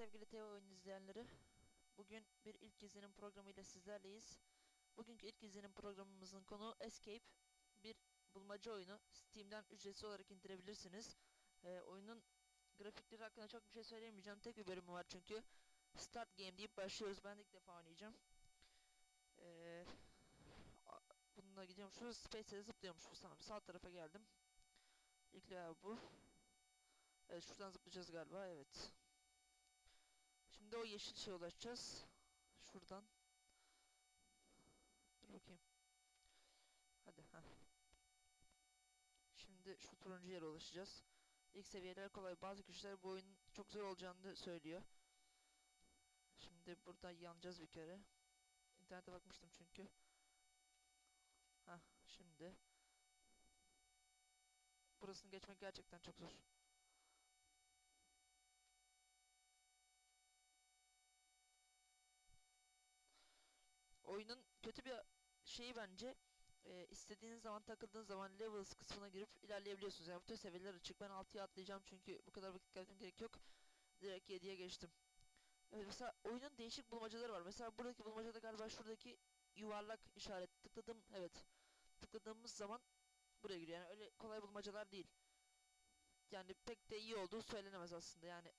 sevgili TV oyun izleyenleri. Bugün bir ilk izlenim programı ile sizlerleyiz. Bugünkü ilk izlenim programımızın konu Escape. Bir bulmaca oyunu. Steam'den ücretsiz olarak indirebilirsiniz. Ee, oyunun grafikleri hakkında çok bir şey söyleyemeyeceğim. Tek bir bölümü var çünkü. Start Game deyip başlıyoruz. Ben de ilk defa oynayacağım. Ee, bununla gidiyorum. Şu Space'e zıplıyormuş. Tamam sağ tarafa geldim. İlk bu. Evet şuradan zıplayacağız galiba. Evet. Şimdi o yeşil şeye ulaşacağız. Şuradan. Dur bakayım. Hadi ha. Şimdi şu turuncu yere ulaşacağız. İlk seviyeler kolay. Bazı kişiler bu oyunun çok zor olacağını söylüyor. Şimdi buradan yanacağız bir kere. İnternete bakmıştım çünkü. Ha şimdi. Burasını geçmek gerçekten çok zor. Oyunun kötü bir şeyi bence e, istediğiniz zaman takıldığınız zaman levels kısmına girip ilerleyebiliyorsunuz. Yani bütün seviyeler açık. Ben 6'ya atlayacağım çünkü bu kadar vakit kaybetmem gerek yok. Direkt 7'ye geçtim. Evet mesela oyunun değişik bulmacaları var. Mesela buradaki bulmacada galiba şuradaki yuvarlak işaret tıkladım. Evet. Tıkladığımız zaman buraya giriyor. Yani öyle kolay bulmacalar değil. Yani pek de iyi olduğu söylenemez aslında. Yani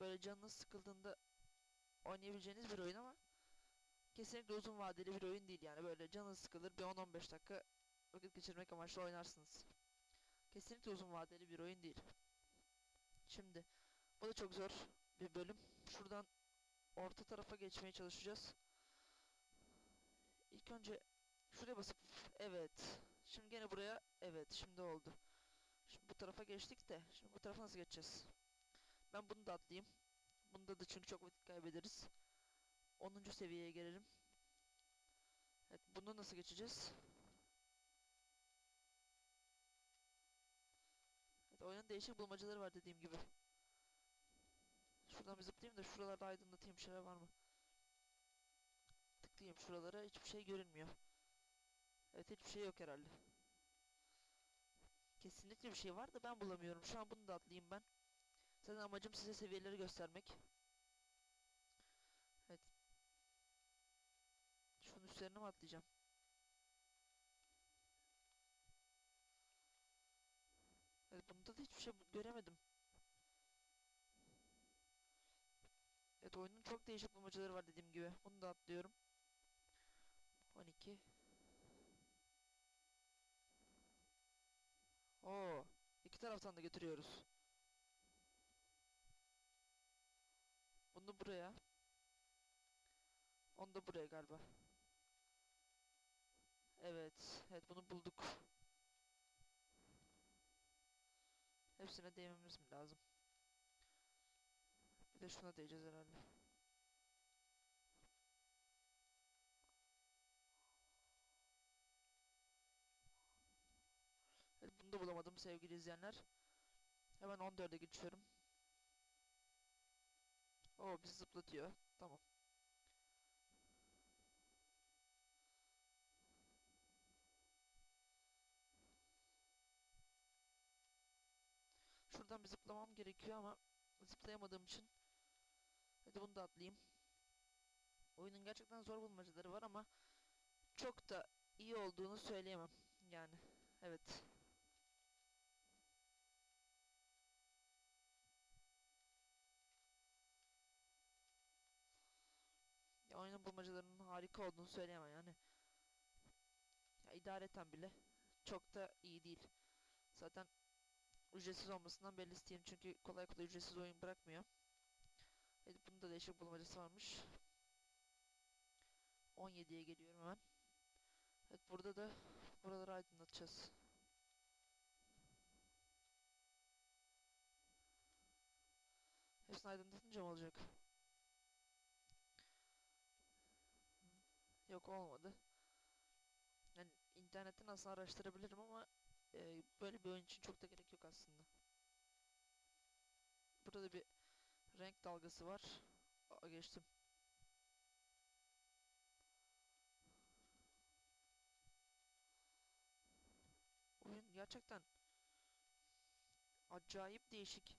böyle canınız sıkıldığında oynayabileceğiniz bir oyun ama kesinlikle uzun vadeli bir oyun değil yani böyle canınız sıkılır bir 10-15 dakika vakit geçirmek amaçlı oynarsınız. Kesinlikle uzun vadeli bir oyun değil. Şimdi bu da çok zor bir bölüm. Şuradan orta tarafa geçmeye çalışacağız. İlk önce şuraya basıp evet. Şimdi gene buraya evet şimdi oldu. Şimdi bu tarafa geçtik de şimdi bu tarafa nasıl geçeceğiz? Ben bunu da atlayayım. Bunda da çünkü çok vakit kaybederiz. 10. seviyeye gelelim. Evet, bunu nasıl geçeceğiz? Evet, oyunun değişik bulmacaları var dediğim gibi. Şuradan bir zıplayayım da şuralarda aydınlatayım şeyler var mı? Tıklayayım şuralara hiçbir şey görünmüyor. Evet hiçbir şey yok herhalde. Kesinlikle bir şey var da ben bulamıyorum. Şu an bunu da atlayayım ben. Zaten amacım size seviyeleri göstermek. Evet. Şunun üstlerine mi atlayacağım? Evet bunda da hiçbir şey göremedim. Evet oyunun çok değişik bulmacaları var dediğim gibi. Bunu da atlıyorum. 12. Oo, iki taraftan da götürüyoruz. Bunu buraya. Onu da buraya galiba. Evet, evet bunu bulduk. Hepsine değmemiz mi lazım? Bir de şuna değeceğiz herhalde. Evet, bunu da bulamadım sevgili izleyenler. Hemen 14'e geçiyorum. Oo bizi zıplatıyor. Tamam. Şuradan bir zıplamam gerekiyor ama zıplayamadığım için hadi bunu da atlayayım. Oyunun gerçekten zor bulmacaları var ama çok da iyi olduğunu söyleyemem. Yani evet. Ya oyunun bulmacalarının harika olduğunu söyleyemem yani. Ya idareten bile çok da iyi değil. Zaten ücretsiz olmasından belli çünkü kolay kolay ücretsiz oyun bırakmıyor. Evet bunun da değişik bulmacası varmış. 17'ye geliyorum hemen. Evet burada da buraları aydınlatacağız. Hepsini aydınlatınca mı olacak? Yok olmadı. Yani internetten aslında araştırabilirim ama e, böyle bir oyun için çok da gerek yok aslında. Burada bir renk dalgası var. Aa, geçtim. Oyun gerçekten acayip değişik.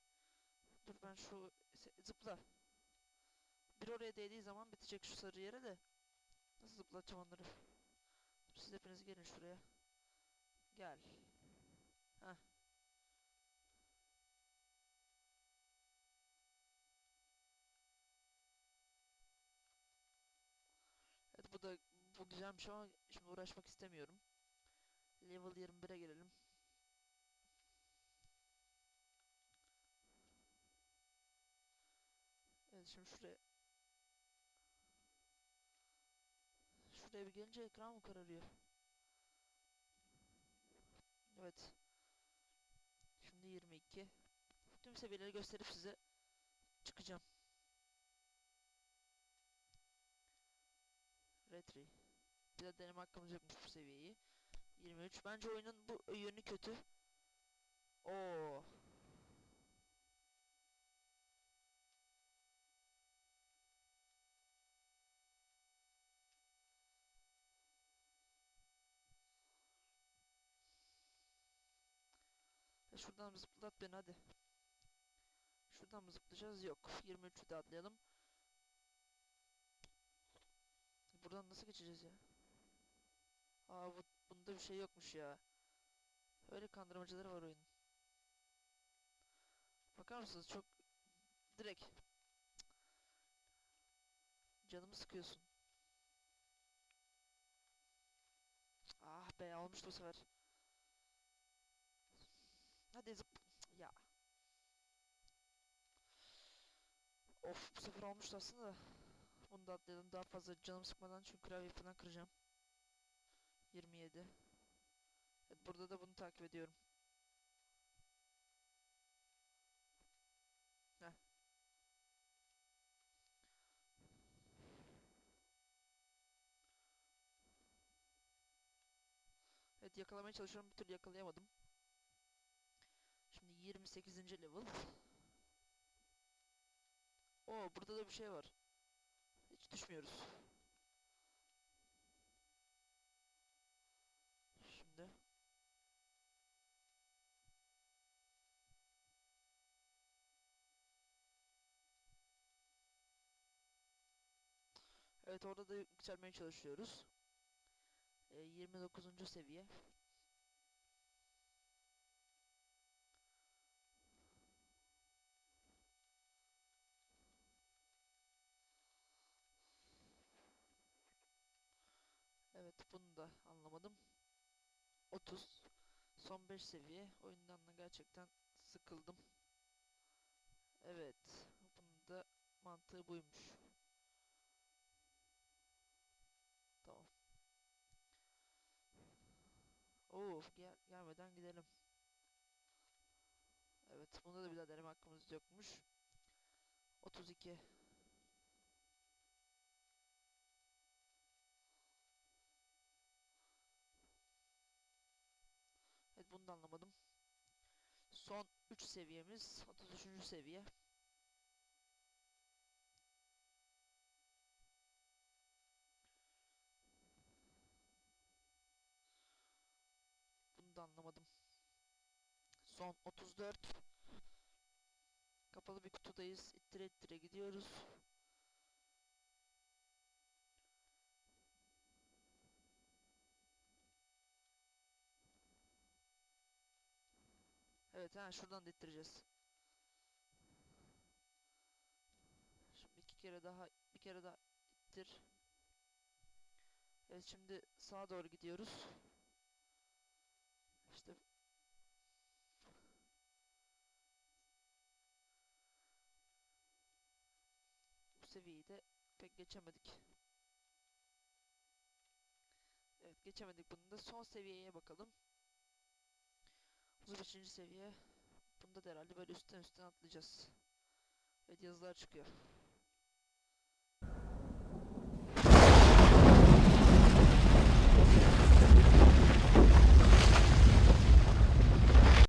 Dur ben şu zıpla. bir oraya değdiği zaman bitecek şu sarı yere de. Nasıl zıplatacağım onları? Siz hepiniz gelin şuraya. Gel. Heh. Evet bu da bu güzelmiş ama şimdi uğraşmak istemiyorum. Level 21'e gelelim. Evet şimdi şuraya Şuraya bir gelince ekran mı kararıyor? Evet. Şimdi 22. Tüm seviyeleri gösterip size çıkacağım. Retri. Bir de deneme hakkımız yokmuş bu seviyeyi. 23. Bence oyunun bu yönü kötü. Oo. E şuradan zıplat beni hadi. Şuradan mı zıplayacağız? Yok. 23'ü de atlayalım. Buradan nasıl geçeceğiz ya? Aa bu, bunda bir şey yokmuş ya. Öyle kandırmacıları var oyunun. Bakar mısınız? Çok direkt. Canımı sıkıyorsun. Ah be almıştı bu sefer. Hadi zıp. Ya. Of bu sefer olmuştu aslında da. Bunu da atlayalım daha fazla canım sıkmadan çünkü klavyeyi falan kıracağım. 27. Evet burada da bunu takip ediyorum. Heh. Evet yakalamaya çalışıyorum bir türlü yakalayamadım. Şimdi 28. level. Oo burada da bir şey var. Hiç düşmüyoruz. Şimdi. Evet orada da yükselmeye çalışıyoruz. Ee, 29. seviye. Evet bunu da anlamadım. 30. Son 5 seviye. Oyundan da gerçekten sıkıldım. Evet. Bunun da mantığı buymuş. Tamam. Oo, gel gelmeden gidelim. Evet, bunda da bir daha deneme hakkımız yokmuş. 32. Da anlamadım. Son 3 seviyemiz, 33. seviye. Bunu da anlamadım. Son 34. Kapalı bir kutudayız. İttire ittire gidiyoruz. Evet ha şuradan da ittireceğiz. Şimdi iki kere daha bir kere daha ittir. Evet şimdi sağa doğru gidiyoruz. İşte bu seviyeyi de pek geçemedik. Evet geçemedik bunu da son seviyeye bakalım. 35. seviye. Bunda da herhalde böyle üstten üstten atlayacağız. Evet yazılar çıkıyor.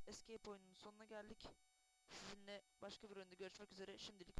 Escape oyununun sonuna geldik. Sizinle başka bir oyunda görüşmek üzere. Şimdilik